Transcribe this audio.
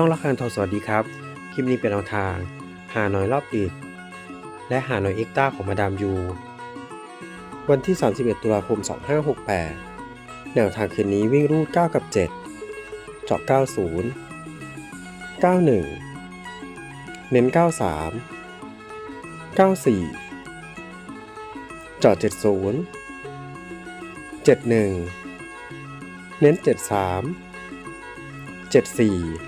ช่องละครทองสวัสดีครับ คลิปนี้เป็นแนวทาง หาหน่อยรอบดึกและหาหน่อยเอ็กต้าของมาดามยู วันที่ 31 ตุลาคม 2568 แนวทางคืนนี้วิ่งรูด 9 กับ 7 เจาะ 90 91 เน้น 93 94 เจาะ 70 71 เน้น 73 74